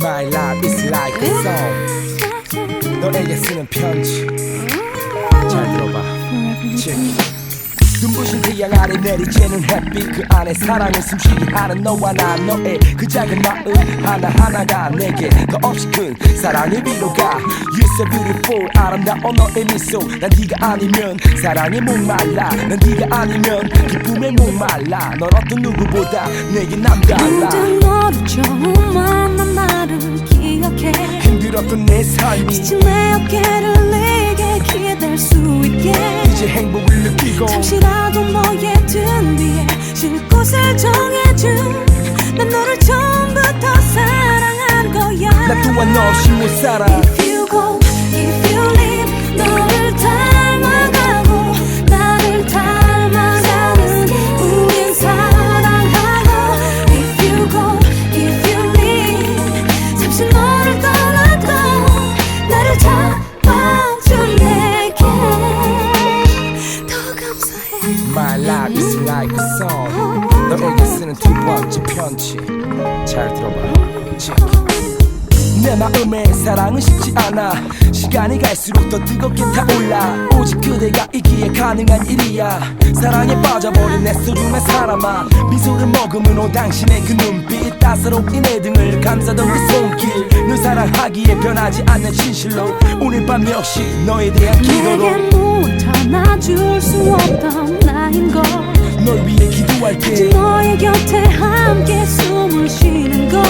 My life is like a song. 너에게 쓰는 편지. 잘 들어봐. 눈부신 태양 아래 내리쬐는 햇빛 그 안에 사랑을 숨쉬게 하는 너와 나 너의 그 작은 마음 하나하나가 내게 더 없이 큰 사랑의 위로가. You're so beautiful 아름다운 너의 미소. 난 네가 아니면 사랑에 목말라. 난 네가 아니면 기쁨에 목말라. 넌 어떤 누구보다 내게 남달라 힘들었던 내 삶이 지친 내 어깨를 내게 기댈 수 있게. 이제 행복을 느끼고 잠시라도 너의 등 뒤에 쉴 곳을 정해준 난 너를 처음부터 사랑한 거야. 나 또한 너 없이 못 살아 쓰는 두 번째 편지. 잘 들어봐. check. 내 마음에 사랑은 쉽지 않아. 시간이 갈수록 더 뜨겁게 타올라. 오직 그대가 있기에 가능한 일이야. 사랑에 빠져버린 내 소중한 사람아. 미소를 머금은 당신의 그 눈빛. 따스러운 내 등을 감싸던 그 손길. 늘 사랑하기에 변하지 않는 진실로. 오늘 밤 역시 너에 대한 기도로. 내게 무엇 하나 줄 수 없던 나인 걸. 널 위해 기도할 때 너의 곁에 함께 숨을 쉬는 것.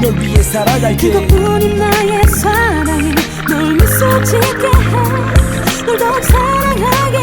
널 위해 살아갈게. 그것뿐인 나의 사랑이 널 미소 짓게 해널 더욱 사랑하게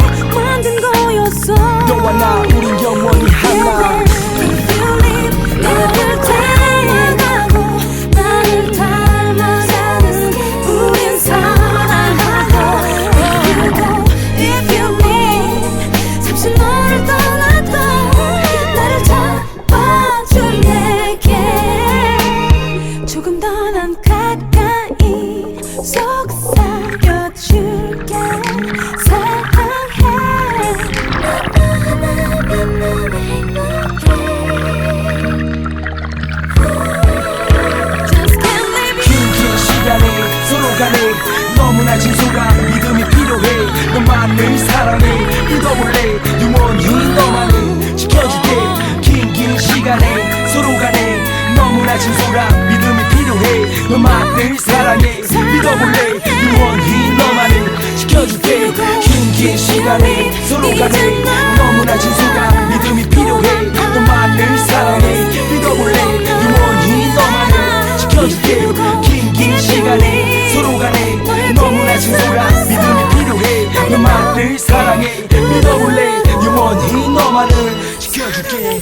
서로 간에 너무나 진솔한 믿음이 필요해. 너만 늘 사랑해. 믿어볼래? 영원히 너만을 지켜줄게. 긴 긴 시간에 서로 간에 너무나 진솔한 믿음이 필요해. 너만 늘 사랑해. 믿어볼래? 영원히 너만을 지켜줄게. 긴 긴 시간에 서로 간에 너무나 진솔한 믿음이 필요해. 너만 늘 사랑해. 믿어볼래? 영원히 너만을 지켜줄게 믿어볼래 영원히 너만을 지켜줄게